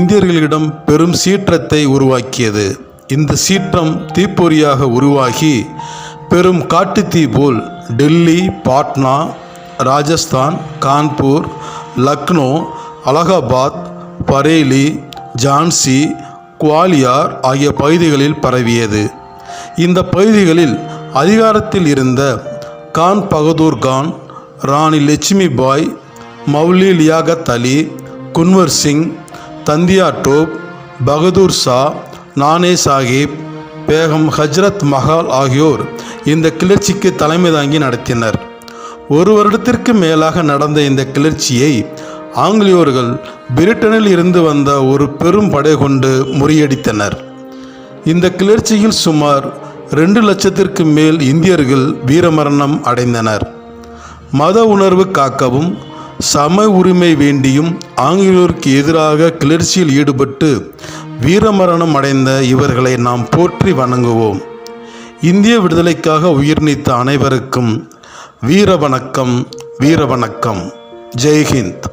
இந்தியர்களிடம் பெரும் சீற்றத்தை உருவாக்கியது. இந்த சீற்றம் தீப்பொறியாக உருவாகி பெரும் காட்டுத்தீ போல் டெல்லி பாட்னா ராஜஸ்தான் கான்பூர் லக்னோ அலகாபாத் பரேலி ஜான்சி குவாலியார் ஆகிய பகுதிகளில் பரவியது. இந்த பகுதிகளில் அதிகாரத்தில் இருந்த கான் பகதூர் கான் ராணி லட்சுமி பாய் மௌலி லியாகத் அலி குன்வர் சிங் தந்தியா டோப் பகதூர் ஷா நானே சாஹிப் பேகம் ஹஜ்ரத் மஹால் ஆகியோர் இந்த கிளர்ச்சிக்கு தலைமை தாங்கி நடத்தினர். ஒரு வருடத்திற்கு மேலாக நடந்த இந்த கிளர்ச்சியை ஆங்கிலேயர்கள் பிரிட்டனில் இருந்து வந்த ஒரு பெரும் படை கொண்டு முறியடித்தனர். இந்த கிளர்ச்சியில் சுமார் ரெண்டு லட்சத்திற்கு மேல் இந்தியர்கள் வீரமரணம் அடைந்தனர். மத உணர்வு காக்கவும் சம உரிமை வேண்டியும் ஆங்கிலேயருக்கு எதிராக கிளர்ச்சியில் ஈடுபட்டு வீரமரணம் அடைந்த இவர்களை நாம் போற்றி வணங்குவோம். இந்திய விடுதலைக்காக உயிர் நீத்த அனைவருக்கும் வீர வணக்கம் வீர வணக்கம் ஜெய்ஹிந்த்